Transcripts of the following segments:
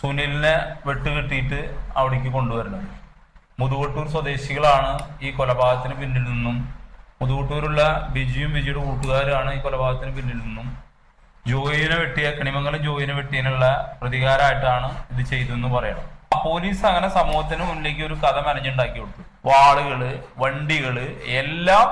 സുനിലിനെ വെട്ടുകെട്ടിയിട്ട് അവിടേക്ക് കൊണ്ടുവരുന്നത്. മുതുകൊട്ടൂർ സ്വദേശികളാണ് ഈ കൊലപാതകത്തിന് പിന്നിൽ നിന്നും. മുതുകൊട്ടൂരുള്ള ബിജിയും ബിജിയുടെ കൂട്ടുകാരാണ് ഈ കൊലപാതകത്തിന് പിന്നിൽ നിന്നും. ജോയിനെ വെട്ടിയ കണിമംഗലം ജോയിനെ വെട്ടിയതിനുള്ള പ്രതികാരമായിട്ടാണ് ഇത് ചെയ്തതെന്ന് പറയണം. പോലീസ് അങ്ങനെ സമൂഹത്തിന് മുന്നിലേക്ക് ഒരു കഥ മെനഞ്ഞുണ്ടാക്കി കൊടുത്തു. വാളുകൾ വണ്ടികൾ എല്ലാം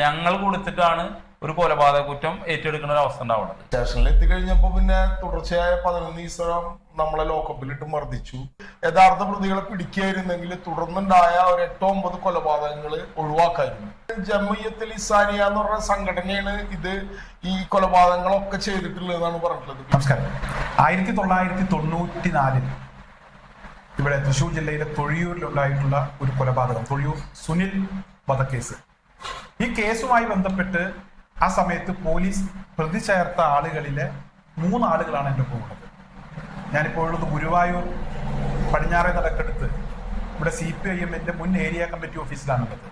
ഞങ്ങൾ കൊടുത്തിട്ടാണ് ഒരു കൊലപാതക കുറ്റം ഏറ്റെടുക്കുന്ന ഒരു അവസ്ഥ ഉണ്ടാവുന്നത്. സ്റ്റേഷനിൽ എത്തിക്കഴിഞ്ഞപ്പോ പിന്നെ തുടർച്ചയായ പതിനൊന്ന് ദിവസം നമ്മളെ ലോക്കപ്പിലിട്ട് മർദ്ദിച്ചു. യഥാർത്ഥ പ്രതികളെ പിടിക്കായിരുന്നെങ്കിൽ തുടർന്നുണ്ടായ ഒരു എട്ടോ ഒമ്പത് കൊലപാതകങ്ങൾ ഒഴിവാക്കായിരുന്നു. ജമയത്തിൽ ഇസാനിയ എന്ന് പറഞ്ഞ സംഘടനയാണ് ഇത് ഈ കൊലപാതകങ്ങളൊക്കെ ചെയ്തിട്ടുള്ളതെന്നാണ് പറഞ്ഞിട്ടുള്ളത്. നമസ്കാരം. ആയിരത്തി തൊള്ളായിരത്തി തൊണ്ണൂറ്റി നാലിൽ ഇവിടെ തൃശൂർ ജില്ലയിലെ തൊഴിയൂരിലുണ്ടായിട്ടുള്ള ഒരു കൊലപാതകം തൊഴിയൂർ സുനിൽ വധക്കേസ്. ഈ കേസുമായി ബന്ധപ്പെട്ട് ആ സമയത്ത് പോലീസ് പ്രതി ചേർത്ത ആളുകളിലെ മൂന്നാളുകളാണ് എന്റെ ഉള്ളത്. ഞാനിപ്പോൾ ഉള്ളത് ഗുരുവായൂർ പടിഞ്ഞാറേ നടക്കെടുത്ത് ഇവിടെ സി പി ഐ എമ്മിന്റെ മുൻ ഏരിയ കമ്മിറ്റി ഓഫീസിലാണുള്ളത്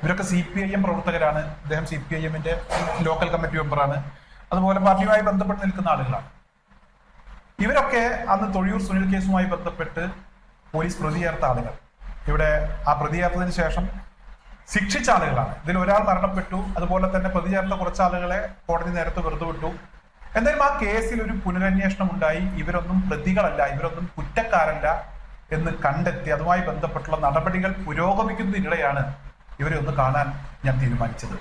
ഇവരൊക്കെ സി പി ഐ എം പ്രവർത്തകരാണ്. അദ്ദേഹം സി പി ഐ എമ്മിന്റെ ലോക്കൽ കമ്മിറ്റി മെമ്പറാണ്. അതുപോലെ പാർട്ടിയുമായി ബന്ധപ്പെട്ട് നിൽക്കുന്ന ആളുകളാണ്. ഇവരൊക്കെ അന്ന് തൊഴിയൂർ സുനിൽ കേസുമായി ബന്ധപ്പെട്ട് പോലീസ് പ്രതി ചേർത്ത ആളുകൾ. ഇവിടെ ആ പ്രതി ചേർത്തതിന് ശേഷം ശിക്ഷിച്ച ആളുകളാണ്. ഇതിൽ ഒരാൾ മരണപ്പെട്ടു. അതുപോലെ തന്നെ പ്രതി ചേർത്ത കുറച്ച് ആളുകളെ കോടതി നേരത്തെ വെറുതെ വിട്ടു. എന്തായാലും ആ കേസിൽ ഒരു പുനരന്വേഷണം ഉണ്ടായി. ഇവരൊന്നും പ്രതികളല്ല ഇവരൊന്നും കുറ്റക്കാരല്ല എന്ന് കണ്ടെത്തി അതുമായി ബന്ധപ്പെട്ടുള്ള നടപടികൾ പുരോഗമിക്കുന്നതിനിടെയാണ് ഇവരെ ഒന്ന് കാണാൻ ഞാൻ തീരുമാനിച്ചത്.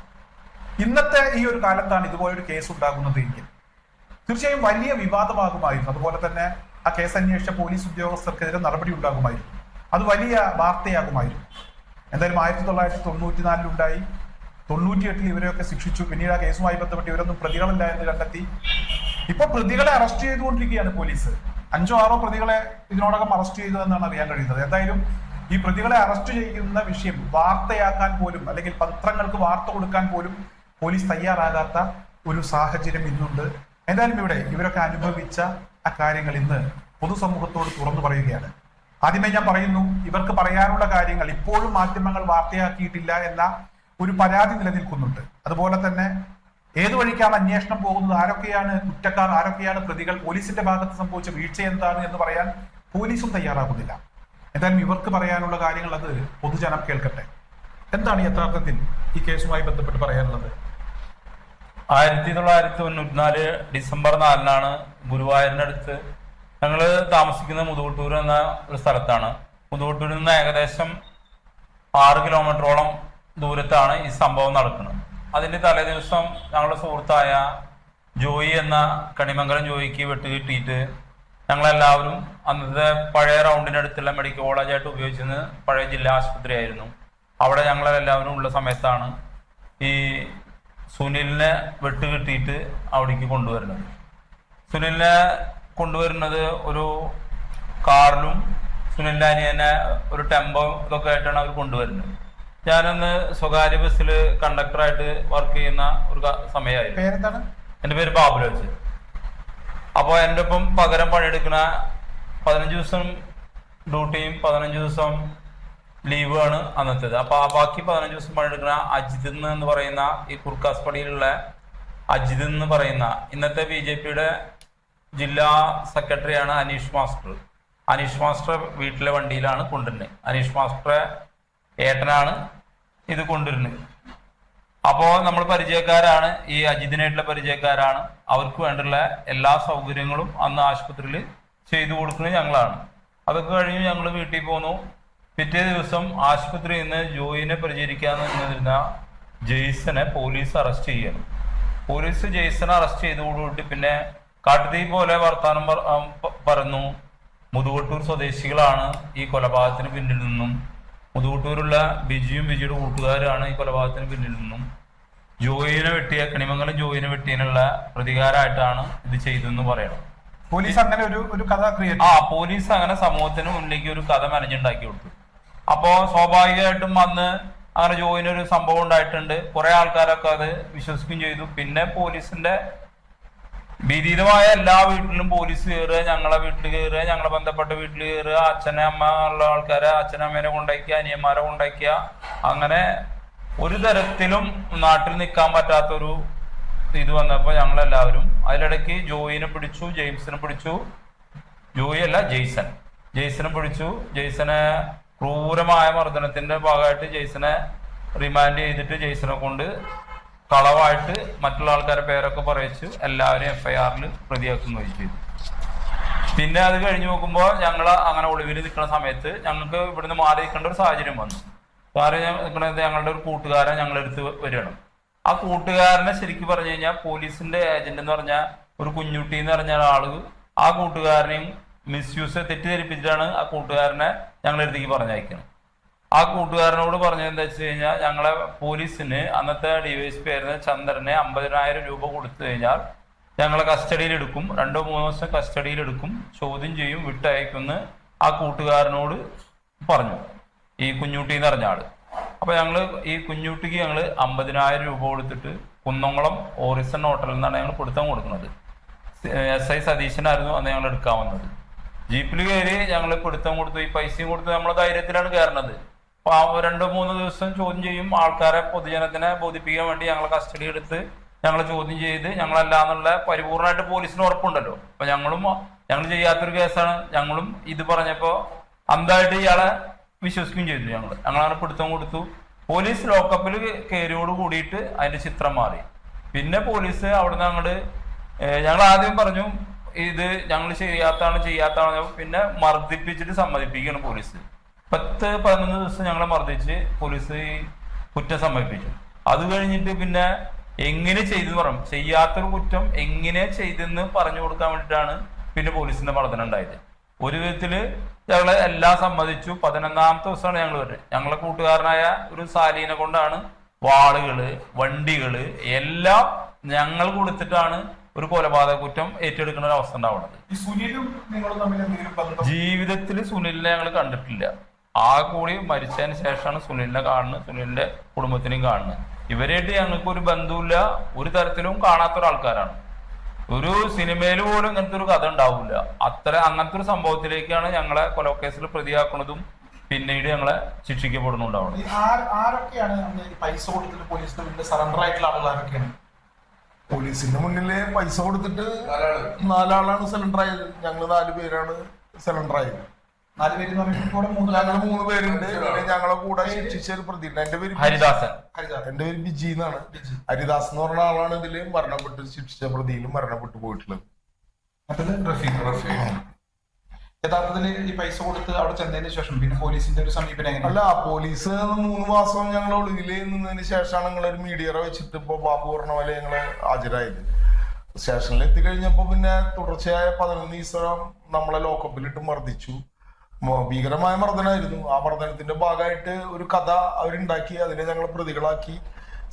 ഇന്നത്തെ ഈ ഒരു കാലത്താണ് ഇതുപോലൊരു കേസ് ഉണ്ടാകുന്നത് എങ്കിൽ. തീർച്ചയായും വലിയ വിവാദമാകുമായിരുന്നു. അതുപോലെ തന്നെ ആ കേസ് അന്വേഷിച്ച പോലീസ് ഉദ്യോഗസ്ഥർക്കെതിരെ നടപടി ഉണ്ടാകുമായിരുന്നു. അത് വലിയ വാർത്തയാകുമായിരുന്നു. എന്തായാലും ആയിരത്തി തൊള്ളായിരത്തി തൊണ്ണൂറ്റിനാലിലുണ്ടായി തൊണ്ണൂറ്റിയെട്ടിൽ ഇവരെയൊക്കെ ശിക്ഷിച്ചു. പിന്നീട് ആ കേസുമായി ബന്ധപ്പെട്ട് ഇവരൊന്നും പ്രതികളല്ല എന്ന് കണ്ടെത്തി. ഇപ്പൊ പ്രതികളെ അറസ്റ്റ് ചെയ്തുകൊണ്ടിരിക്കുകയാണ് പോലീസ്. അഞ്ചോ ആറോ പ്രതികളെ ഇതിനോടകം അറസ്റ്റ് ചെയ്തു എന്നാണ് അറിയാൻ കഴിയുന്നത്. എന്തായാലും ഈ പ്രതികളെ അറസ്റ്റ് ചെയ്യുന്ന വിഷയം വാർത്തയാക്കാൻ പോലും അല്ലെങ്കിൽ പത്രങ്ങൾക്ക് വാർത്ത കൊടുക്കാൻ പോലും പോലീസ് തയ്യാറാകാത്ത ഒരു സാഹചര്യം ഇന്നുണ്ട്. എന്തായാലും ഇവിടെ ഇവരൊക്കെ അനുഭവിച്ച ആ കാര്യങ്ങൾ ഇന്ന് പൊതുസമൂഹത്തോട് തുറന്നു പറയുകയാണ്. ആദ്യമേ ഞാൻ പറയുന്നു ഇവർക്ക് പറയാനുള്ള കാര്യങ്ങൾ ഇപ്പോഴും മാധ്യമങ്ങൾ വാർത്തയാക്കിയിട്ടില്ല എന്ന ഒരു പരാതി നിലനിൽക്കുന്നുണ്ട്. അതുപോലെ തന്നെ ഏതു വഴിക്കാണ് അന്വേഷണം പോകുന്നത്? ആരൊക്കെയാണ് കുറ്റക്കാർ? ആരൊക്കെയാണ് പ്രതികൾ? പോലീസിന്റെ ഭാഗത്ത് സംഭവിച്ച വീഴ്ച എന്താണ് എന്ന് പറയാൻ പോലീസും തയ്യാറാകുന്നില്ല. എന്തായാലും ഇവർക്ക് പറയാനുള്ള കാര്യങ്ങൾ അത് പൊതുജനം കേൾക്കട്ടെ. എന്താണ് യഥാർത്ഥത്തിൽ ഈ കേസുമായി ബന്ധപ്പെട്ട് പറയാനുള്ളത്? ആയിരത്തി തൊള്ളായിരത്തി തൊണ്ണൂറ്റിനാല് ഡിസംബർ നാലിനാണ് ഗുരുവായൂരിന്റെ അടുത്ത് ഞങ്ങൾ താമസിക്കുന്ന മുതുകുട്ടൂർ എന്ന ഒരു സ്ഥലത്താണ്. മുതുകുട്ടൂരിൽ നിന്ന് ഏകദേശം ആറ് കിലോമീറ്ററോളം ദൂരത്താണ് ഈ സംഭവം നടക്കുന്നത്. അതിന്റെ തലേ ദിവസം ഞങ്ങളുടെ സുഹൃത്തായ ജോയി എന്ന കണിമംഗലം ജോയിക്ക് വെട്ട് കിട്ടിയിട്ട് ഞങ്ങളെല്ലാവരും അന്നത്തെ പഴയ റൗണ്ടിനടുത്തുള്ള മെഡിക്കൽ കോളേജായിട്ട് ഉപയോഗിച്ചിരുന്നത് പഴയ ജില്ലാ ആശുപത്രി ആയിരുന്നു അവിടെ ഞങ്ങളെല്ലാവരും ഉള്ള സമയത്താണ് ഈ സുനിലിനെ വെട്ട് കിട്ടിയിട്ട് അവിടേക്ക് കൊണ്ടുവരുന്നത്. സുനിലിനെ കൊണ്ടുവരുന്നത് ഒരു കാറിലും സുനിലിന്റെ അനിയനെ ഒരു ടെമ്പോ ഇതൊക്കെ ആയിട്ടാണ് അവർ കൊണ്ടുവരുന്നത്. ഞാനന്ന് സ്വകാര്യ ബസ്സിൽ കണ്ടക്ടറായിട്ട് വർക്ക് ചെയ്യുന്ന ഒരു സമയമായിരുന്നു. എന്റെ പേര് ബാബുലോച്ച് അപ്പോൾ എന്റെ ഒപ്പം പകരം പണിയെടുക്കുന്ന പതിനഞ്ച് ദിവസം ഡ്യൂട്ടിയും പതിനഞ്ച് ദിവസം ലീവാണ് അന്നത്തേത്. അപ്പോൾ ആ ബാക്കി പതിനഞ്ച് ദിവസം പണിയെടുക്കുന്ന അജിത് എന്ന് പറയുന്ന ഈ കുർക്കാസ്പടിയിലുള്ള അജിത് എന്ന് പറയുന്ന ഇന്നത്തെ ബി ജെ പിയുടെ ജില്ലാ സെക്രട്ടറിയാണ് അനീഷ് മാസ്റ്റർ. അനീഷ് മാസ്റ്റർ വീട്ടിലെ വണ്ടിയിലാണ് കൊണ്ടുവരുന്നത്. അനീഷ് മാസ്റ്ററെ ഏട്ടനാണ് ഇത് കൊണ്ടുവരുന്നത്. അപ്പോ നമ്മൾ പരിചയക്കാരാണ് ഈ അജിതിനായിട്ടുള്ള പരിചയക്കാരാണ്. അവർക്ക് വേണ്ടുള്ള എല്ലാ സൗകര്യങ്ങളും അന്ന് ആശുപത്രിയിൽ ചെയ്തു കൊടുക്കുന്നത് ഞങ്ങളാണ്. അതൊക്കെ കഴിഞ്ഞ് ഞങ്ങൾ വീട്ടിൽ പോന്നു. പിറ്റേ ദിവസം ആശുപത്രിയിൽ നിന്ന് ജോയിനെ പരിചരിക്കാൻ നിന്നിരുന്ന ജെയ്സനെ പോലീസ് അറസ്റ്റ് ചെയ്യണം. പോലീസ് ജെയ്സനെ അറസ്റ്റ് ചെയ്തതോടുകൂടി പിന്നെ കാട്ടുതീ പോലെ വർത്താനം പറഞ്ഞു മുതുകൊട്ടൂർ സ്വദേശികളാണ് ഈ കൊലപാതകത്തിന് പിന്നിൽ നിന്നും. മുതുകൊട്ടൂരുള്ള ബിജിയും ബിജിയുടെ കൂട്ടുകാരാണ് ഈ കൊലപാതകത്തിന് പിന്നിൽ നിന്നും. ജോയിനെ വെട്ടിയ കണിമംഗലം ജോയിനെ വെട്ടിയതിനുള്ള പ്രതികാരമായിട്ടാണ് ഇത് ചെയ്തതെന്ന് പറയണം. പോലീസ് അങ്ങനെ ഒരു ഒരു കഥ ക്രിയേറ്റ് ആ പോലീസ് അങ്ങനെ സമൂഹത്തിന് മുന്നിലേക്ക് ഒരു കഥ മെനഞ്ഞുണ്ടാക്കി കൊടുത്തു. അപ്പോ സ്വാഭാവികമായിട്ടും അന്ന് അങ്ങനെ ജോയിനൊരു സംഭവം ഉണ്ടായിട്ടുണ്ട്. കുറെ ആൾക്കാരൊക്കെ അത് വിശ്വസിക്കുകയും ചെയ്തു. പിന്നെ പോലീസിന്റെ ഭീതിതമായ എല്ലാ വീട്ടിലും പോലീസ് കയറുക ഞങ്ങളെ വീട്ടിൽ കയറുക ഞങ്ങളെ ബന്ധപ്പെട്ട വീട്ടിൽ കയറുക അച്ഛനെ അമ്മ ഉള്ള ആൾക്കാരെ അച്ഛനമ്മേനെ കൊണ്ടാക്കുക അനിയന്മാരെ കൊണ്ടാക്കുക അങ്ങനെ ഒരു തരത്തിലും നാട്ടിൽ നിൽക്കാൻ പറ്റാത്തൊരു ഇത് വന്നപ്പോൾ ഞങ്ങളെല്ലാവരും അതിലിടയ്ക്ക് ജോയിനെ പിടിച്ചു ജെയിംസിനെ പിടിച്ചു. ജോയി അല്ല ജെയ്സൺ. ജെയ്സനെ പിടിച്ചു. ജെയ്സനെ ക്രൂരമായ മർദ്ദനത്തിന്റെ ഭാഗമായിട്ട് ജെയ്സനെ റിമാൻഡ് ചെയ്തിട്ട് ജെയ്സനെ കൊണ്ട് കളവായിട്ട് മറ്റുള്ള ആൾക്കാരുടെ പേരൊക്കെ പറയിച്ചു എല്ലാവരും എഫ്ഐആറിൽ പ്രതിയാക്കുകയും ചെയ്തു. പിന്നെ അത് കഴിഞ്ഞു നോക്കുമ്പോൾ ഞങ്ങൾ അങ്ങനെ ഒളിവിൽ നിൽക്കുന്ന സമയത്ത് ഞങ്ങൾക്ക് ഇവിടുന്ന് മാറി നിൽക്കേണ്ട ഒരു സാഹചര്യം വന്നു. മാറി നിൽക്കുന്നത് ഞങ്ങളുടെ ഒരു കൂട്ടുകാരൻ ഞങ്ങളെടുത്ത് വരികയാണ്. ആ കൂട്ടുകാരനെ ശരിക്കും പറഞ്ഞു കഴിഞ്ഞാൽ പോലീസിന്റെ ഏജന്റ് എന്ന് പറഞ്ഞ ഒരു കുഞ്ഞുട്ടി എന്ന് പറഞ്ഞ ആൾ ആ കൂട്ടുകാരനെയും മിസ്യൂസ് തെറ്റിദ്ധരിപ്പിച്ചിട്ടാണ് ആ കൂട്ടുകാരനെ ഞങ്ങളെടുത്തേക്ക് പറഞ്ഞയക്കുന്നത് ആ കൂട്ടുകാരനോട് പറഞ്ഞത് എന്താ വെച്ച് കഴിഞ്ഞാൽ ഞങ്ങളെ പോലീസിന് അന്നത്തെ ഡിവൈഎസ്പി ആയിരുന്ന ചന്ദ്രനെ അമ്പതിനായിരം രൂപ കൊടുത്തു കഴിഞ്ഞാൽ ഞങ്ങളെ കസ്റ്റഡിയിൽ എടുക്കും. രണ്ടോ മൂന്നോ ദിവസം കസ്റ്റഡിയിൽ എടുക്കും. ചോദ്യം ചെയ്യും വിട്ടയക്കുമെന്ന് ആ കൂട്ടുകാരനോട് പറഞ്ഞു. ഈ കുഞ്ഞുട്ടി എന്ന് പറഞ്ഞ ആൾ. അപ്പൊ ഞങ്ങൾ ഈ കുഞ്ഞുട്ടിക്ക് ഞങ്ങൾ അമ്പതിനായിരം രൂപ കൊടുത്തിട്ട് കുന്നംകുളം ഓറിസൺ ഹോട്ടലിൽ നിന്നാണ് ഞങ്ങൾ പിടുത്തം കൊടുക്കുന്നത്. എസ് ഐ സതീശനായിരുന്നു അന്ന് ഞങ്ങൾ എടുക്കാൻ വന്നത്. ജീപ്പിൽ കയറി ഞങ്ങൾ പിടുത്തം കൊടുത്തു. ഈ പൈസയും കൊടുത്ത് നമ്മളെ ധൈര്യത്തിലാണ് ആ രണ്ടോ മൂന്ന് ദിവസം ചോദ്യം ചെയ്യും. ആൾക്കാരെ പൊതുജനത്തിനെ ബോധിപ്പിക്കാൻ വേണ്ടി ഞങ്ങൾ കസ്റ്റഡി എടുത്ത് ഞങ്ങൾ ചോദ്യം ചെയ്ത് ഞങ്ങളല്ലാന്നുള്ള പരിപൂർണമായിട്ട് പോലീസിന് ഉറപ്പുണ്ടല്ലോ. അപ്പൊ ഞങ്ങളും ഞങ്ങൾ ചെയ്യാത്തൊരു കേസാണ്. ഞങ്ങളും ഇത് പറഞ്ഞപ്പോ അന്തായിട്ട് ഇയാളെ വിശ്വസിക്കുകയും ചെയ്തു ഞങ്ങൾ ഞങ്ങളങ്ങനെ പിടുത്തം കൊടുത്തു. പോലീസ് ലോക്കപ്പിൽ കയറിയോട് കൂടിയിട്ട് അതിന്റെ ചിത്രം മാറി. പിന്നെ പോലീസ് അവിടുന്ന് അങ്ങോട്ട് ഞങ്ങൾ ആദ്യം പറഞ്ഞു ഇത് ഞങ്ങൾ ചെയ്യാത്താണ് ചെയ്യാത്താണ്. പിന്നെ മർദ്ദിപ്പിച്ചിട്ട് സമ്മതിപ്പിക്കുകയാണ് പോലീസ്. പത്ത് പതിനൊന്ന് ദിവസം ഞങ്ങളെ മർദ്ദിച്ച് പോലീസ് കുറ്റം സമ്മതിപ്പിച്ചു. അത് കഴിഞ്ഞിട്ട് പിന്നെ എങ്ങനെ ചെയ്തു പറയും ചെയ്യാത്തൊരു കുറ്റം എങ്ങനെ ചെയ്തെന്ന് പറഞ്ഞു കൊടുക്കാൻ വേണ്ടിയിട്ടാണ് പിന്നെ പോലീസിന്റെ മർദ്ദനം ഉണ്ടായത്. ഒരു വിധത്തിൽ ഞങ്ങളെ എല്ലാം സമ്മതിച്ചു. പതിനൊന്നാമത്തെ ദിവസമാണ് ഞങ്ങൾ വരുന്നത് ഞങ്ങളെ കൂട്ടുകാരനായ ഒരു സാലീനെ കൊണ്ടാണ് വാളുകൾ വണ്ടികൾ എല്ലാം ഞങ്ങൾ കൊടുത്തിട്ടാണ് ഒരു കൊലപാതക കുറ്റം ഏറ്റെടുക്കുന്ന ഒരു അവസ്ഥ ഉണ്ടാവുന്നത്. ജീവിതത്തിൽ സുനിലിനെ ഞങ്ങൾ കണ്ടിട്ടില്ല. ആ കൂടി മരിച്ചതിന് ശേഷമാണ് സുനിലിനെ കാണുന്നത്. സുനിലിന്റെ കുടുംബത്തിനെയും കാണുന്നത്. ഇവരായിട്ട് ഞങ്ങൾക്ക് ഒരു ബന്ധവുമില്ല. ഒരു തരത്തിലും കാണാത്ത ഒരാൾക്കാരാണ്. ഒരു സിനിമയിൽ പോലും ഇങ്ങനത്തെ ഒരു കഥ ഉണ്ടാവില്ല. അത്ര അങ്ങനത്തെ ഒരു സംഭവത്തിലേക്കാണ് ഞങ്ങളെ കൊലക്കേസിൽ പ്രതിയാക്കുന്നതും പിന്നീട് ഞങ്ങളെ ആരൊക്കെയാണ് പോലീസിന്റെ മുന്നിൽ പൈസ കൊടുത്തിട്ട് നാലാളാണ് സിലിണ്ടർ ആയത്. ഞങ്ങൾ നാല് പേരാണ് സിലിണ്ടർ ആയത്. നാല് പേര് മൂന്ന് മൂന്ന് പേരുണ്ട് ഞങ്ങളെ കൂടെ ശിക്ഷിച്ച ഒരു പ്രതി എന്റെ പേര് ഹരിദാസൻ. ഹരിദാസ് എന്റെ പേര് ബിജി എന്നാണ്. ഹരിദാസ് എന്ന് പറഞ്ഞ ആളാണ് ഇതിൽ മരണപ്പെട്ട് ശിക്ഷിച്ച പ്രതിയിലും മരണപ്പെട്ടു പോയിട്ടുള്ളത്. യഥാർത്ഥത്തിൽ റഫീഖ്. റഫീഖ്. യഥാർത്ഥത്തിൽ ഈ പൈസ കൊടുത്ത് അവിടെ ചെന്നതിന് ശേഷം പിന്നെ പോലീസിന്റെ ഒരു സമീപനം അല്ല പോലീസ് മൂന്ന് മാസം ഞങ്ങൾ ഒളിവിൽ നിന്നതിന് ശേഷമാണ് ഞങ്ങൾ ഒരു മീഡിയറെ വെച്ചിട്ട് ഇപ്പൊ ബാബു പറഞ്ഞ പോലെ ഞങ്ങൾ ഹാജരായത്. സ്റ്റേഷനിൽ എത്തിക്കഴിഞ്ഞപ്പോ പിന്നെ തുടർച്ചയായ പതിനൊന്ന് ദിവസം നമ്മളെ ലോക്കപ്പിലിട്ട് മർദ്ദിച്ചു. ഭീകരമായ മർദ്ദനമായിരുന്നു. ആ മർദ്ദനത്തിന്റെ ഭാഗമായിട്ട് ഒരു കഥ അവരുണ്ടാക്കി അതിനെ ഞങ്ങൾ പ്രതികളാക്കി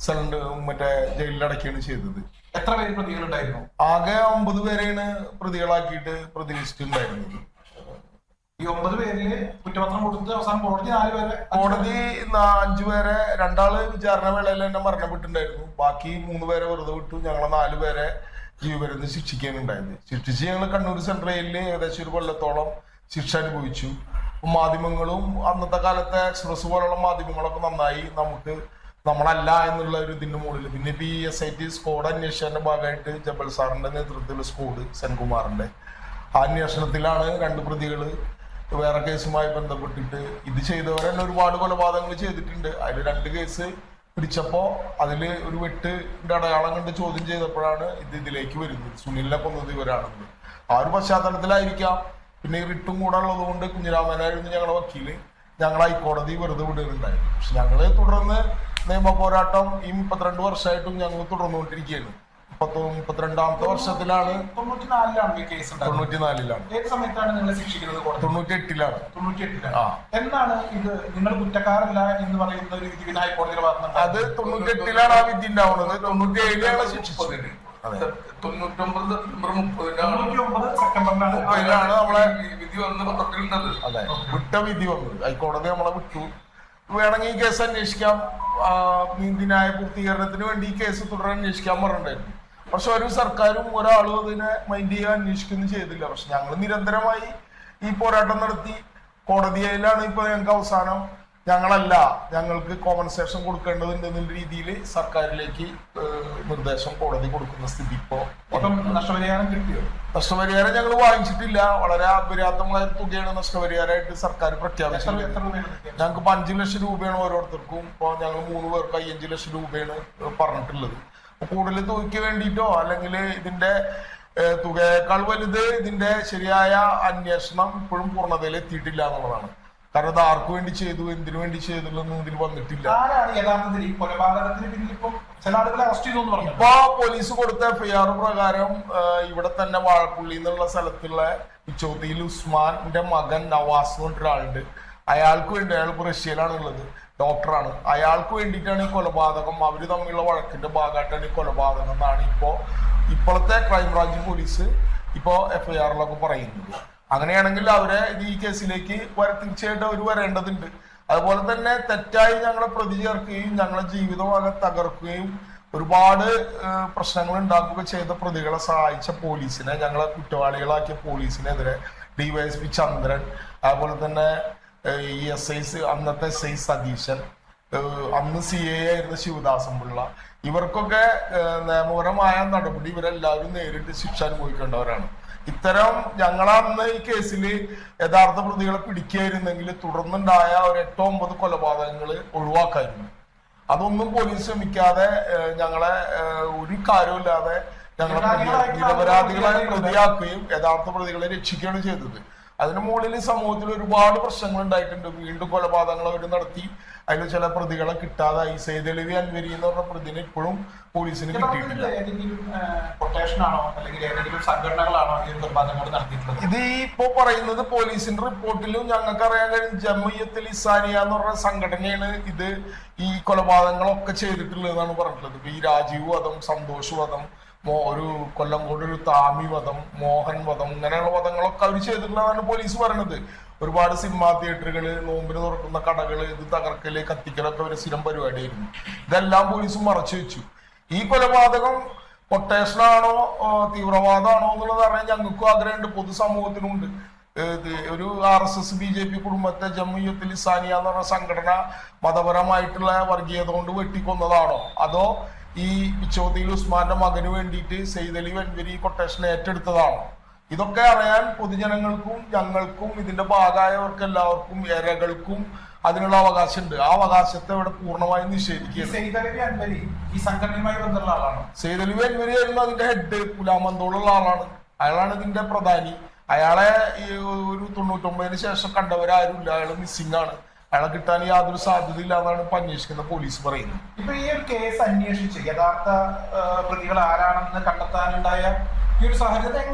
സിലിണ്ടർ മറ്റേ ജയിലിലടക്കുകയാണ് ചെയ്തത്. എത്ര പേര് പ്രതികളുണ്ടായിരുന്നു? ആകെ ഒമ്പത് പേരെയാണ് പ്രതികളാക്കിയിട്ട് പ്രതികരിച്ചിട്ടുണ്ടായിരുന്നത് ഈ ഒമ്പത് പേരിൽ കുറ്റപത്രം കൊടുത്ത് അവസാനം കോടതി നാല് പേരെ കോടതി അഞ്ചു പേരെ രണ്ടാൾ വിചാരണ വേളയിൽ തന്നെ മരണപ്പെട്ടിട്ടുണ്ടായിരുന്നു. ബാക്കി മൂന്ന് പേരെ വെറുതെ വിട്ടു. ഞങ്ങളെ നാല് പേരെ ജീവപര്യന്തം ശിക്ഷിക്കാനുണ്ടായത് ശിക്ഷിച്ച് ഞങ്ങൾ കണ്ണൂർ സെൻട്രൽ ഏകദേശം ഒരു കൊല്ലത്തോളം ശിക്ഷ അനുഭവിച്ചു. മാധ്യമങ്ങളും അന്നത്തെ കാലത്തെ എക്സ്പ്രസ് പോലുള്ള മാധ്യമങ്ങളൊക്കെ നന്നായി നമുക്ക് നമ്മളല്ല എന്നുള്ള ഒരു ഇതിന് മുകളിൽ. പിന്നെ ഇപ്പൊ ഈ എസ് ഐ ടി സ്ക്വാഡ് അന്വേഷണന്റെ ഭാഗമായിട്ട് ജബൽ സാറിന്റെ നേതൃത്വത്തിലുള്ള സ്കോഡ് സെൻകുമാറിന്റെ. ആ അന്വേഷണത്തിലാണ് രണ്ട് പ്രതികൾ വേറെ കേസുമായി ബന്ധപ്പെട്ടിട്ട് ഇത് ചെയ്തവർ തന്നെ ഒരുപാട് കൊലപാതകങ്ങൾ ചെയ്തിട്ടുണ്ട്. അതിൽ രണ്ട് കേസ് പിടിച്ചപ്പോ അതിൽ ഒരു വെട്ടിന്റെ അടയാളം കണ്ട് ചോദ്യം ചെയ്തപ്പോഴാണ് ഇത് ഇതിലേക്ക് വരുന്നത്. സുനിലിനെ കൊന്നത് ഇവരാണെന്ന്. ആ ഒരു പശ്ചാത്തലത്തിലായിരിക്കാം. പിന്നെ ഈ റിട്ടും കൂടെ ഉള്ളത് കൊണ്ട് കുഞ്ഞിരാമനായിരുന്നു ഞങ്ങളെ വക്കീൽ. ഞങ്ങൾ ഹൈക്കോടതി വെറുതെ വിടുകയുണ്ടായിരുന്നു പക്ഷെ ഞങ്ങൾ തുടർന്ന് നിയമ പോരാട്ടം ഈ മുപ്പത്തിരണ്ട് വർഷമായിട്ടും ഞങ്ങൾ തുടർന്നുകൊണ്ടിരിക്കുകയാണ്. മുപ്പത്തി മുപ്പത്തിരണ്ടാമത്തെ വർഷത്തിലാണ് തൊണ്ണൂറ്റിനാലിലാണ് ഏത് സമയത്താണ് നിങ്ങളെ ശിക്ഷിക്കുന്നത് കോടതി? തൊണ്ണൂറ്റി എട്ടിലാണ് തൊണ്ണൂറ്റി എട്ടിലാണ് ആ. എന്നാണ് ഇത്? നിങ്ങൾ കുറ്റക്കാരല്ല എന്ന് പറയുന്ന ഒരു വിധി ഹൈക്കോടതിയുടെ അത് തൊണ്ണൂറ്റി എട്ടിലാണ് ആ വിധി ഉണ്ടാവുന്നത്. തൊണ്ണൂറ്റി ഏഴിലാണ് ശിക്ഷിച്ചത് തൊണ്ണൂറ്റൊമ്പത് സെപ്റ്റംബർ മുപ്പതിനാണ്. നമ്മളെ വിധി വന്ന് പത്രത്തിലുണ്ടത് അതെ. വിട്ട വിധി വന്നത്. ഹൈക്കോടതി നമ്മളെ വിട്ടു. വേണമെങ്കിൽ ഈ കേസ് അന്വേഷിക്കാം. നീതി നീതിന്യായ പൂർത്തീകരണത്തിന് വേണ്ടി ഈ കേസ് തുടരാൻ അന്വേഷിക്കാൻ പറഞ്ഞിട്ടുണ്ടായിരുന്നു. പക്ഷെ ഒരു സർക്കാരും ഒരാളും അതിനെ മൈൻഡ് ചെയ്യാൻ അന്വേഷിക്കുന്നു ചെയ്തില്ല. പക്ഷെ ഞങ്ങൾ നിരന്തരമായി ഈ പോരാട്ടം നടത്തി. കോടതിയിലാണ് ഇപ്പൊ ഞങ്ങൾക്ക് അവസാനം ഞങ്ങളല്ല ഞങ്ങൾക്ക് കോമ്പൻസേഷൻ കൊടുക്കേണ്ടതുണ്ട് എന്നുള്ള രീതിയിൽ സർക്കാരിലേക്ക് നിർദ്ദേശം കോടതി കൊടുക്കുന്ന സ്ഥിതി ഇപ്പോ നഷ്ടപരിഹാരം കിട്ടിയോ? നഷ്ടപരിഹാരം ഞങ്ങൾ വാങ്ങിച്ചിട്ടില്ല. വളരെ അപര്യാപ്തമായ തുകയാണ് നഷ്ടപരിഹാരമായിട്ട് സർക്കാർ പ്രഖ്യാപിച്ചത്? ഞങ്ങൾക്ക് ഇപ്പൊ അഞ്ചു ലക്ഷം രൂപയാണ് ഓരോരുത്തർക്കും. ഇപ്പൊ ഞങ്ങൾ മൂന്ന് പേർക്ക് അയ്യഞ്ചു ലക്ഷം രൂപയാണ് പറഞ്ഞിട്ടുള്ളത്. കൂടുതൽ തുകയ്ക്ക് വേണ്ടിയിട്ടോ അല്ലെങ്കിൽ ഇതിന്റെ തുകയേക്കാൾ വലുത് ഇതിന്റെ ശരിയായ അന്വേഷണം ഇപ്പോഴും പൂർണതയിൽ എത്തിയിട്ടില്ല എന്നുള്ളതാണ്. കാരണം അത് ആർക്കു വേണ്ടി ചെയ്തു എന്തിനു വേണ്ടി ചെയ്തുള്ളൊന്നും ഇതിൽ വന്നിട്ടില്ല. ആരാണ് യഥാർത്ഥത്തിൽ ഈ കൊലപാതകത്തിന് പിന്നിൽ ഇപ്പം ചില ആളുകളെ അറസ്റ്റ് ചെയ്തു എന്ന് പറഞ്ഞു ഇപ്പൊ പോലീസ് കൊടുത്ത എഫ്ഐആർ പ്രകാരം ഇവിടെ തന്നെ വാഴപ്പുള്ളി എന്നുള്ള സ്ഥലത്തുള്ള ഇച്ചോത്തിയിൽ ഉസ്മാന്റെ മകൻ നവാസ് എന്ന് ഒരാളുണ്ട്. അയാൾക്ക് വേണ്ടി അയാൾ ഇപ്പൊ റഷ്യയിലാണ് ഉള്ളത് ഡോക്ടറാണ്. അയാൾക്ക് വേണ്ടിയിട്ടാണ് ഈ കൊലപാതകം അവർ തമ്മിലുള്ള വഴക്കിന്റെ ഭാഗമായിട്ടാണ് ഈ കൊലപാതകം എന്നാണ് ഇപ്പോ ഇപ്പോഴത്തെ ക്രൈംബ്രാഞ്ച് പോലീസ് ഇപ്പോ എഫ്ഐആറിലൊക്കെ പറയുന്നത്. അങ്ങനെയാണെങ്കിൽ അവരെ ഈ കേസിലേക്ക് തീർച്ചയായിട്ടും അവർ വരേണ്ടതുണ്ട്. അതുപോലെ തന്നെ തെറ്റായി ഞങ്ങളെ പ്രതി ചേർക്കുകയും ഞങ്ങളെ ജീവിതമാകെ തകർക്കുകയും ഒരുപാട് പ്രശ്നങ്ങൾ ഉണ്ടാക്കുക ചെയ്ത പ്രതികളെ സഹായിച്ച പോലീസിനെ ഞങ്ങളെ കുറ്റവാളികളാക്കിയ പോലീസിനെതിരെ ഡിവൈഎസ്പി ചന്ദ്രൻ അതുപോലെ തന്നെ ഈ എസ് ഐ അന്നത്തെ എസ് ഐ സതീശൻ അന്ന് സി എ ആയിരുന്ന ശിവദാസൻ പിള്ള ഇവർക്കൊക്കെ നിയമപരമായ നടപടി ഇവരെല്ലാവരും നേരിട്ട് ശിക്ഷ അനുഭവിക്കേണ്ടവരാണ്. ഇത്തരം ഞങ്ങളന്ന് ഈ കേസിൽ യഥാർത്ഥ പ്രതികളെ പിടിക്കുകയായിരുന്നെങ്കിൽ തുടർന്നുണ്ടായ ഒരു എട്ടോ ഒമ്പത് കൊലപാതകങ്ങൾ ഒഴിവാക്കായിരുന്നു. അതൊന്നും പോലീസ് ശ്രമിക്കാതെ ഞങ്ങളെ ഒരു കാര്യമില്ലാതെ ഞങ്ങളെ നിരപരാധികളെ പ്രതിയാക്കുകയും യഥാർത്ഥ പ്രതികളെ രക്ഷിക്കുകയാണ് ചെയ്തത്. അതിന് മുകളിൽ സമൂഹത്തിൽ ഒരുപാട് പ്രശ്നങ്ങൾ ഉണ്ടായിട്ടുണ്ട്. വീണ്ടും കൊലപാതകങ്ങൾ അവർ നടത്തി. അതിൽ ചില പ്രതികളെ കിട്ടാതായി. അലവി അൻവരി എന്ന് പറഞ്ഞ പ്രതിനെ ഇപ്പോഴും പോലീസിന് കിട്ടിയിട്ടില്ല. ഇത് ഇപ്പോ പറയുന്നത് പോലീസിന്റെ റിപ്പോർട്ടിലും ഞങ്ങൾക്ക് അറിയാൻ കഴിയും ജമയ്യത്തിൽ ഇസാനിയ എന്ന് പറഞ്ഞ സംഘടനയാണ് ഇത് ഈ കൊലപാതകങ്ങളൊക്കെ ചെയ്തിട്ടുള്ളതെന്നാണ് പറഞ്ഞിട്ടുള്ളത്. ഇപ്പൊ ഈ രാജീവ് വധം സന്തോഷ് വധം മോ കൊല്ലം കൂടെ ഒരു താമി വധം മോഹൻ വധം ഇങ്ങനെയുള്ള വധങ്ങളൊക്കെ അവർ ചെയ്തിട്ടുള്ളതാണ് പോലീസ് പറയണത്. ഒരുപാട് സിനിമാ തിയേറ്ററുകൾ നോമ്പിന് തുറക്കുന്ന കടകൾ ഇത് തകർക്കൽ കത്തിക്കലൊക്കെ ഒരു സ്ഥിരം പരിപാടിയായിരുന്നു. ഇതെല്ലാം പോലീസ് മറച്ചു വെച്ചു. ഈ കൊലപാതകം പൊട്ടേഷനാണോ തീവ്രവാദമാണോ എന്നുള്ളത് അറിയാൻ ഞങ്ങൾക്കും ആഗ്രഹമുണ്ട്. പൊതുസമൂഹത്തിനുണ്ട് ഒരു R S S B J P കുടുംബത്തെ ജമ്മിയത്തിൽ ഇസാനിയ എന്ന് പറഞ്ഞ സംഘടന മതപരമായിട്ടുള്ള വർഗീയത കൊണ്ട് വെട്ടിക്കൊന്നതാണോ? അതോ ഈ ചോദ്യം ഉസ്മാന്റെ മകന് വേണ്ടിയിട്ട് സെയ്തലി വെൻവരി കൊട്ടേഷൻ ഏറ്റെടുത്തതാണ്. ഇതൊക്കെ അറിയാൻ പൊതുജനങ്ങൾക്കും ഞങ്ങൾക്കും ഇതിന്റെ ഭാഗമായവർക്ക് എല്ലാവർക്കും ഇരകൾക്കും അതിനുള്ള അവകാശമുണ്ട്. ആ അവകാശത്തെ ഇവിടെ പൂർണമായും നിഷേധിക്കുക നിഷേധിക്കുകയാണ് ബന്ധമുള്ള ആളാണോ. സെയ്തലി വെൻവരിയായിരുന്നു അതിന്റെ ഹെഡ് ഗുലാമന്തോളുള്ള ആളാണ്. അയാളാണ് ഇതിന്റെ പ്രധാനി. അയാളെ ഈ ഒരു തൊണ്ണൂറ്റൊമ്പതിന് ശേഷം കണ്ടവരാരും ഇല്ല അയാൾ മിസ്സിംഗ് ആണ്. അയാളെ കിട്ടാൻ യാതൊരു സാധ്യതയില്ല എന്നാണ് ഇപ്പൊ അന്വേഷിക്കുന്ന പോലീസ് പറയുന്നത്. ഇപ്പൊ ഈ ഒരു കേസ് അന്വേഷിച്ച് യഥാർത്ഥ പ്രതികൾ ആരാണെന്ന് കണ്ടെത്താനുണ്ടായ ഈ ഒരു സാഹചര്യം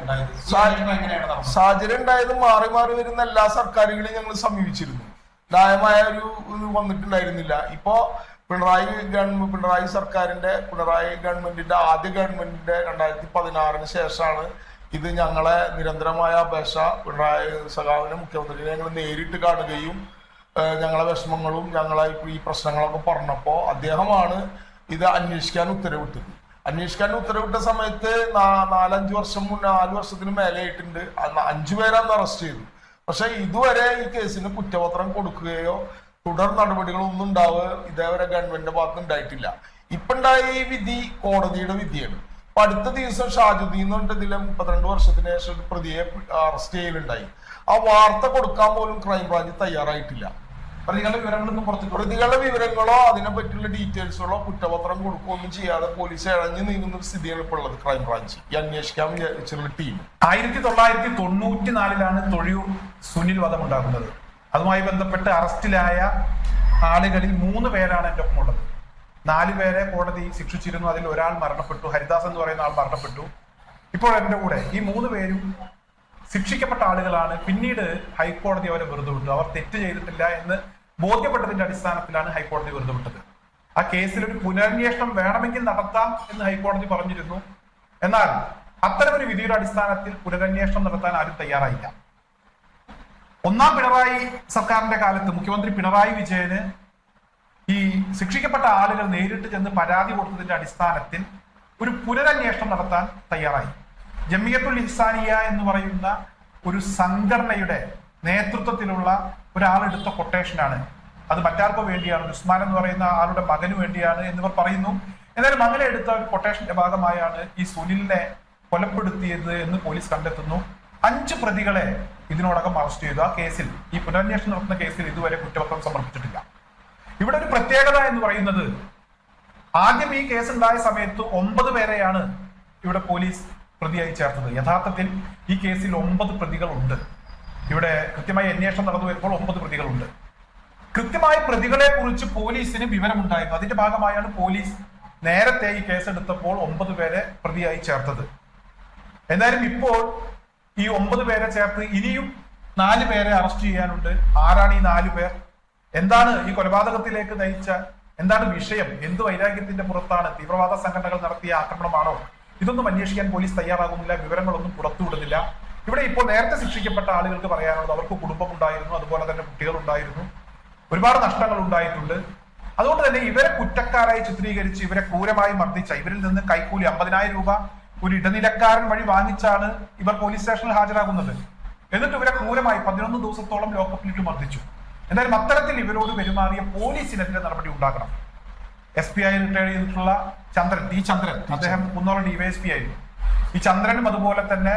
ഉണ്ടായത്? സാഹചര്യം എങ്ങനെയാണ് സാഹചര്യം ഉണ്ടായത് മാറി മാറി വരുന്ന എല്ലാ സർക്കാരുകളെയും ഞങ്ങൾ സമീപിച്ചിരുന്നു. ന്യായമായ ഒരു ഇത് വന്നിട്ടുണ്ടായിരുന്നില്ല. ഇപ്പോ പിണറായി ഗവൺമെന്റ് പിണറായി സർക്കാരിന്റെ പിണറായി ഗവൺമെന്റിന്റെ ആദ്യ ഗവൺമെന്റിന്റെ രണ്ടായിരത്തി പതിനാറിന് ശേഷമാണ് ഇത് ഞങ്ങളെ നിരന്തരമായ അപേക്ഷ പിണറായി സഖാവിനെ മുഖ്യമന്ത്രിയെ ഞങ്ങൾ നേരിട്ട് കാണുകയും ഞങ്ങളെ വിഷമങ്ങളും ഞങ്ങളെ ഈ പ്രശ്നങ്ങളൊക്കെ പറഞ്ഞപ്പോൾ അദ്ദേഹമാണ് ഇത് അന്വേഷിക്കാൻ ഉത്തരവിട്ടത്. അന്വേഷിക്കാൻ ഉത്തരവിട്ട സമയത്ത് നാലഞ്ച് വർഷം മുന്നേ നാല് വർഷത്തിന് മേലെയായിട്ടുണ്ട്. അഞ്ചു പേരാന്ന് അറസ്റ്റ് ചെയ്തു. പക്ഷെ ഇതുവരെ ഈ കേസിന് കുറ്റപത്രം കൊടുക്കുകയോ തുടർ നടപടികളൊന്നും ഉണ്ടാവുക ഇതേവരെ ഗവൺമെന്റിന്റെ ഭാഗത്ത് ഉണ്ടായിട്ടില്ല. ഇപ്പൊ ഉണ്ടായ ഈ വിധി കോടതിയുടെ വിധിയാണ്. അപ്പൊ അടുത്ത ദിവസം ഷാജുദ്ദീൻ എന്ന് പറഞ്ഞിട്ട് മുപ്പത്തിരണ്ട് വർഷത്തിന് ശേഷം പ്രതിയെ അറസ്റ്റ് ചെയ്യലുണ്ടായി. ആ വാർത്ത കൊടുക്കാൻ പോലും ക്രൈംബ്രാഞ്ച് തയ്യാറായിട്ടില്ല. പ്രതികളുടെ വിവരങ്ങളൊന്നും പുറത്തു പ്രതികളുടെ വിവരങ്ങളോ അതിനെ പറ്റിയുള്ള ഡീറ്റെയിൽസുകളോ കുറ്റപത്രം കൊടുക്കുകയൊന്നും ചെയ്യാതെ പോലീസ് ഇഴഞ്ഞു നീങ്ങുന്ന ഒരു സ്ഥിതിയാണ് ഇപ്പോൾ ഉള്ളത് ക്രൈംബ്രാഞ്ച് ഈ അന്വേഷിക്കാൻ വിചാരിച്ചിട്ടുള്ള ടീം ആയിരത്തി തൊള്ളായിരത്തി തൊണ്ണൂറ്റി നാലിലാണ് തൊഴിയൂർ സുനിൽ വധമുണ്ടാകുന്നത്. അതുമായി ബന്ധപ്പെട്ട് അറസ്റ്റിലായ ആളുകളിൽ മൂന്ന് പേരാണ് എന്റെ ഒപ്പം ഉള്ളത്. നാല് പേരെ കോടതി ശിക്ഷിച്ചിരുന്നു. അതിൽ ഒരാൾ മരണപ്പെട്ടു. ഹരിദാസ് എന്ന് പറയുന്ന ആൾ മരണപ്പെട്ടു. ഇപ്പോൾ എന്റെ കൂടെ ഈ മൂന്ന് പേരും ശിക്ഷിക്കപ്പെട്ട ആളുകളാണ്. പിന്നീട് ഹൈക്കോടതി അവരെ വെറുതെ വിട്ടു അവർ തെറ്റ് ചെയ്തിട്ടില്ല എന്ന് ബോധ്യപ്പെട്ടതിന്റെ അടിസ്ഥാനത്തിലാണ് ഹൈക്കോടതി വെറുതെ വിട്ടത് ആ കേസിൽ ഒരു പുനരന്വേഷണം വേണമെങ്കിൽ നടത്താം എന്ന് ഹൈക്കോടതി പറഞ്ഞിരുന്നു. എന്നാൽ അത്തരമൊരു വിധിയുടെ അടിസ്ഥാനത്തിൽ പുനരന്വേഷണം നടത്താൻ ആരും തയ്യാറായില്ല. ഒന്നാം പിണറായി സർക്കാരിന്റെ കാലത്ത് മുഖ്യമന്ത്രി പിണറായി വിജയന് ഈ ശിക്ഷിക്കപ്പെട്ട ആളുകൾ നേരിട്ട് ചെന്ന് പരാതി കൊടുത്തതിന്റെ അടിസ്ഥാനത്തിൽ ഒരു പുനരന്വേഷണം നടത്താൻ തയ്യാറായി. ജമിയത്തുൽ ഇഹ്സാനിയ എന്ന് പറയുന്ന ഒരു സംഘടനയുടെ നേതൃത്വത്തിലുള്ള ഒരാളെടുത്ത കൊട്ടേഷനാണ് അത് മറ്റാർക്കോ വേണ്ടിയാണ്? ഉസ്മാൻ എന്ന് പറയുന്ന ആളുടെ മകന് വേണ്ടിയാണ് എന്നിവർ പറയുന്നു. എന്നാലും അങ്ങനെ എടുത്ത ഒരു കൊട്ടേഷന്റെ ഭാഗമായാണ് ഈ സുനിലിനെ കൊലപ്പെടുത്തിയത് എന്ന് പോലീസ് കണ്ടെത്തുന്നു. അഞ്ച് പ്രതികളെ ഇതിനോടകം അറസ്റ്റ് ചെയ്തു. ആ കേസിൽ ഈ പുനരന്വേഷണം നടത്തുന്ന കേസിൽ ഇതുവരെ കുറ്റപത്രം സമർപ്പിച്ചിട്ടില്ല. ഇവിടെ ഒരു പ്രത്യേകത എന്ന് പറയുന്നത് ആദ്യം ഈ കേസ് ഉണ്ടായ സമയത്ത് ഒമ്പത് പേരെയാണ് ഇവിടെ പോലീസ് പ്രതിയായി ചേർത്തത്. യഥാർത്ഥത്തിൽ ഈ കേസിൽ ഒമ്പത് പ്രതികളുണ്ട്. ഇവിടെ കൃത്യമായി അന്വേഷണം നടന്നു വരുമ്പോൾ ഒമ്പത് പ്രതികളുണ്ട്. കൃത്യമായി പ്രതികളെ കുറിച്ച് പോലീസിന് വിവരമുണ്ടായിരുന്നു. അതിന്റെ ഭാഗമായാണ് പോലീസ് നേരത്തെ ഈ കേസെടുത്തപ്പോൾ ഒമ്പത് പേരെ പ്രതിയായി ചേർത്തത്. എന്തായാലും ഇപ്പോൾ ഈ ഒമ്പത് പേരെ ചേർത്ത് ഇനിയും നാല് പേരെ അറസ്റ്റ് ചെയ്യാനുണ്ട്. ആരാണ് ഈ നാല് പേർ? എന്താണ് ഈ കൊലപാതകത്തിലേക്ക് നയിച്ച എന്താണ് വിഷയം? എന്ത് വൈരാഗ്യത്തിന്റെ പുറത്താണ് തീവ്രവാദ സംഘടനകൾ നടത്തിയ ആക്രമണമാണോ? ഇതൊന്നും അന്വേഷിക്കാൻ പോലീസ് തയ്യാറാകുന്നില്ല വിവരങ്ങളൊന്നും പുറത്തുവിടുന്നില്ല. ഇവിടെ ഇപ്പോൾ നേരത്തെ ശിക്ഷിക്കപ്പെട്ട ആളുകൾക്ക് പറയാനുള്ളത് അവർക്ക് കുടുംബം ഉണ്ടായിരുന്നു അതുപോലെ തന്നെ കുട്ടികൾ ഉണ്ടായിരുന്നു ഒരുപാട് നഷ്ടങ്ങൾ ഉണ്ടായിട്ടുണ്ട്. അതുകൊണ്ട് തന്നെ ഇവരെ കുറ്റക്കാരായി ചിത്രീകരിച്ച് ഇവരെ ക്രൂരമായി മർദ്ദിച്ച ഇവരിൽ നിന്ന് കൈക്കൂലി അമ്പതിനായിരം രൂപ ഒരു ഇടനിലക്കാരൻ വഴി വാങ്ങിച്ചാണ് ഇവർ പോലീസ് സ്റ്റേഷനിൽ ഹാജരാകുന്നത്. എന്നിട്ട് ഇവരെ ക്രൂരമായി പതിനൊന്ന് ദിവസത്തോളം ലോക്കപ്പിലിട്ട് മർദ്ദിച്ചു. എന്തായാലും അത്തരത്തിൽ ഇവരോട് പെരുമാറിയ പോലീസിനെതിരെ നടപടി ഉണ്ടാക്കണം. എസ് പി ആയി റിട്ടയർ ചെയ്തിട്ടുള്ള ചന്ദ്രൻ ടി ചന്ദ്രൻ അദ്ദേഹം കുന്നോളം ഡിവൈഎസ്പി ആയിരുന്നു. ഈ ചന്ദ്രനും അതുപോലെ തന്നെ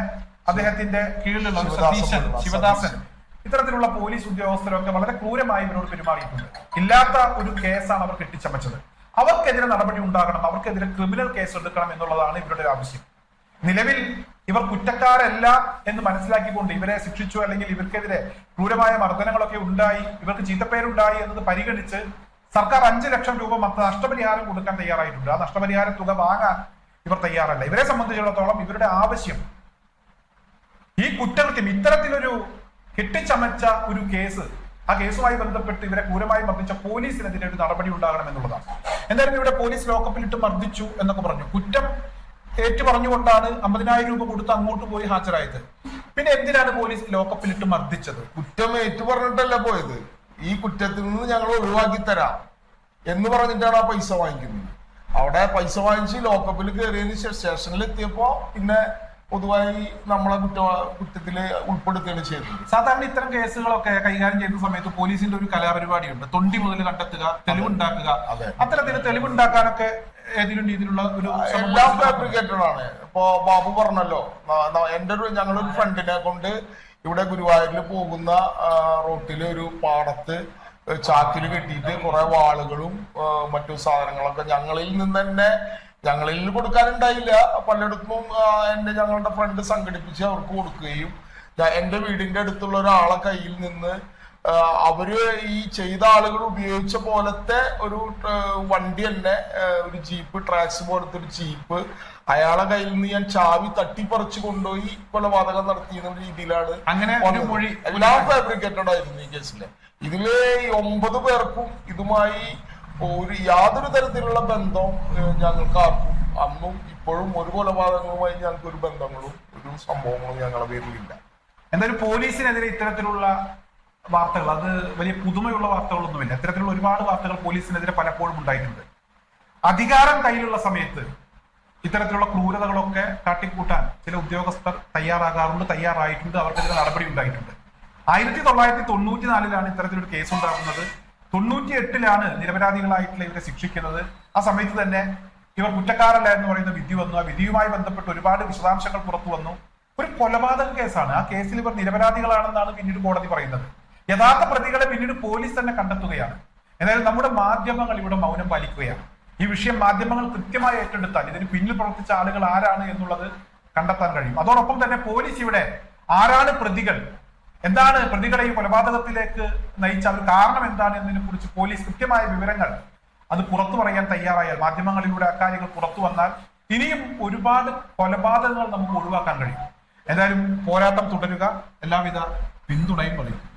അദ്ദേഹത്തിന്റെ കീഴിലുള്ള സതീശൻ ശിവദാസൻ. ഇത്തരത്തിലുള്ള പോലീസ് ഉദ്യോഗസ്ഥരൊക്കെ വളരെ ക്രൂരമായി ഇവരോട് പെരുമാറിയിട്ടുണ്ട്. ഇല്ലാത്ത ഒരു കേസാണ് അവർ കെട്ടിച്ചമച്ചത്. അവർക്കെതിരെ നടപടി ഉണ്ടാകണം അവർക്കെതിരെ ക്രിമിനൽ കേസ് എടുക്കണം എന്നുള്ളതാണ് ഇവരുടെ ആവശ്യം. നിലവിൽ ഇവർ കുറ്റക്കാരല്ല എന്ന് മനസ്സിലാക്കിക്കൊണ്ട് ഇവരെ ശിക്ഷിച്ചു അല്ലെങ്കിൽ ഇവർക്കെതിരെ ക്രൂരമായ മർദ്ദനങ്ങളൊക്കെ ഉണ്ടായി ഇവർക്ക് ചീത്തപ്പേരുണ്ടായി എന്നത് പരിഗണിച്ച് സർക്കാർ അഞ്ച് ലക്ഷം രൂപ നഷ്ടപരിഹാരം കൊടുക്കാൻ തയ്യാറായിട്ടുണ്ട്. ആ നഷ്ടപരിഹാര തുക വാങ്ങാൻ ഇവർ തയ്യാറല്ല. ഇവരെ സംബന്ധിച്ചിടത്തോളം ഇവരുടെ ആവശ്യം. ഈ കുറ്റകൃത്യം ഇത്തരത്തിലൊരു കെട്ടിച്ചമച്ച ഒരു കേസ് ആ കേസുമായി ബന്ധപ്പെട്ട് ഇവരെ ക്രൂരമായി മർദ്ദിച്ച പോലീസിനെതിരെ ഒരു നടപടി ഉണ്ടാകണം എന്നുള്ളതാണ്. എന്തായാലും ഇവിടെ പോലീസ് ലോക്കപ്പിലിട്ട് മർദ്ദിച്ചു എന്നൊക്കെ പറഞ്ഞു. കുറ്റം ഏറ്റു പറഞ്ഞുകൊണ്ടാണ് അമ്പതിനായിരം രൂപ കൊടുത്ത് അങ്ങോട്ട് പോയി ഹാജരായത്. പിന്നെ എന്തിനാണ് പോലീസ് ലോക്കപ്പിലിട്ട് മർദ്ദിച്ചത്? കുറ്റം ഏറ്റു പറഞ്ഞിട്ടല്ല പോയത്. ഈ കുറ്റത്തിൽ നിന്ന് ഞങ്ങൾ ഒഴിവാക്കി തരാം എന്ന് പറഞ്ഞിട്ടാണ് ആ പൈസ വാങ്ങിക്കുന്നത്. അവിടെ പൈസ വാങ്ങിച്ച് ലോക്കപ്പിൽ കയറിയതിന് സ്റ്റേഷനിൽ എത്തിയപ്പോ പിന്നെ പൊതുവായി നമ്മളെ കുറ്റ കുറ്റത്തിൽ ഉൾപ്പെടുത്തുകയാണ് ചെയ്യുന്നത്. സാധാരണ ഇത്തരം കേസുകളൊക്കെ കൈകാര്യം ചെയ്യുന്ന സമയത്ത് പോലീസിന്റെ ഒരു കലാപരിപാടിയുണ്ട്. തൊണ്ടി മുതൽ കണ്ടെത്തുക തെളിവുണ്ടാക്കുക. അതെ. അത്തരത്തിൽ തെളിവുണ്ടാക്കാനൊക്കെ ഏതെങ്കിലും രീതിയിലുള്ള ഒരു എല്ലാ ഫാബ്രിക്കേറ്റഡാണ് ഇപ്പോ ആണ് ഇപ്പൊ ബാബു പറഞ്ഞല്ലോ എന്റെ ഒരു ഞങ്ങളൊരു ഫ്രണ്ടിനെ കൊണ്ട് ഇവിടെ ഗുരുവായൂരിൽ പോകുന്ന റോട്ടിൽ ഒരു പാടത്ത് ചാക്കിൽ കെട്ടിയിട്ട് കുറെ വാളുകളും മറ്റു സാധനങ്ങളൊക്കെ ഞങ്ങളിൽ നിന്ന് തന്നെ ഞങ്ങളിൽ കൊടുക്കാനുണ്ടായില്ല. പലയിടത്തും എന്റെ ഞങ്ങളുടെ ഫ്രണ്ട് സംഘടിപ്പിച്ച് അവർക്ക് കൊടുക്കുകയും എന്റെ വീടിന്റെ അടുത്തുള്ള ഒരാളെ കയ്യിൽ നിന്ന് അവർ ഈ ചെയ്ത ആളുകൾ ഉപയോഗിച്ച പോലത്തെ ഒരു വണ്ടി തന്നെ ഒരു ജീപ്പ് ട്രാക്സ് പോലത്തെ ഒരു ജീപ്പ് അയാളെ കയ്യിൽ നിന്ന് ഞാൻ ചാവി തട്ടിപ്പറിച്ചു കൊണ്ടുപോയി കൊലപാതകം നടത്തിയെന്ന രീതിയിലാണ് അങ്ങനെ എല്ലാം ഫാബ്രിക്കേറ്റഡ് ആയിരുന്നു ഈ കേസിലെ. ഇതിൽ ഒമ്പത് പേർക്കും ഇതുമായി ഒരു യാതൊരു തരത്തിലുള്ള ബന്ധം ഞങ്ങൾക്ക് ആർക്കും അന്നും ഇപ്പോഴും ഒരു കൊലപാതകങ്ങളുമായി ഞങ്ങൾക്ക് ഒരു ബന്ധങ്ങളും ഒരു സംഭവങ്ങളും ഞങ്ങളുടെ പേരിലില്ല. എന്തായാലും പോലീസിനെതിരെ ഇത്തരത്തിലുള്ള വാർത്തകൾ അത് വലിയ പുതുമയുള്ള വാർത്തകളൊന്നുമില്ല. ഇത്തരത്തിലുള്ള ഒരുപാട് വാർത്തകൾ പോലീസിനെതിരെ പലപ്പോഴും ഉണ്ടായിട്ടുണ്ട്. അധികാരം കയ്യിലുള്ള സമയത്ത് ഇത്തരത്തിലുള്ള ക്രൂരതകളൊക്കെ കാട്ടിക്കൂട്ടാൻ ചില ഉദ്യോഗസ്ഥർ തയ്യാറാകാറുണ്ട് തയ്യാറായിട്ടുണ്ട്. അവർക്കെതിരെ നടപടി ഉണ്ടായിട്ടുണ്ട്. ആയിരത്തി തൊള്ളായിരത്തി തൊണ്ണൂറ്റി നാലിലാണ് ഇത്തരത്തിലൊരു കേസ് ഉണ്ടാകുന്നത് തൊണ്ണൂറ്റി എട്ടിലാണ് നിരപരാധികളായിട്ടുള്ള ഇവരെ ശിക്ഷിക്കുന്നത്. ആ സമയത്ത് തന്നെ ഇവർ കുറ്റക്കാരല്ല എന്ന് പറയുന്ന വിധി വന്നു. ആ വിധിയുമായി ബന്ധപ്പെട്ട് ഒരുപാട് വിശദാംശങ്ങൾ പുറത്തു വന്നു. ഒരു കൊലപാതക കേസാണ്. ആ കേസിൽ ഇവർ നിരപരാധികളാണെന്നാണ് പിന്നീട് കോടതി പറയുന്നത്. യഥാർത്ഥ പ്രതികളെ പിന്നീട് പോലീസ് തന്നെ കണ്ടെത്തുകയാണ്. എന്തായാലും നമ്മുടെ മാധ്യമങ്ങൾ ഇവിടെ മൗനം പാലിക്കുകയാണ്. ഈ വിഷയം മാധ്യമങ്ങൾ കൃത്യമായി ഏറ്റെടുത്താൽ ഇതിന് പിന്നിൽ പ്രവർത്തിച്ച ആളുകൾ ആരാണ് എന്നുള്ളത് കണ്ടെത്താൻ കഴിയും. അതോടൊപ്പം തന്നെ പോലീസ് ഇവിടെ ആരാണ് പ്രതികൾ എന്താണ് പ്രതികളെ ഈ കൊലപാതകത്തിലേക്ക് നയിച്ച ഒരു കാരണം എന്താണ് എന്നതിനെ കുറിച്ച് പോലീസ് കൃത്യമായ വിവരങ്ങൾ അത് പുറത്തു പറയാൻ തയ്യാറായാൽ മാധ്യമങ്ങളിലൂടെ അക്കാര്യങ്ങൾ പുറത്തു വന്നാൽ ഇനിയും ഒരുപാട് കൊലപാതകങ്ങൾ നമുക്ക് ഒഴിവാക്കാൻ കഴിയും. എന്തായാലും പോരാട്ടം തുടരുക. എല്ലാവിധ പിന്തുണയും അറിയിക്കും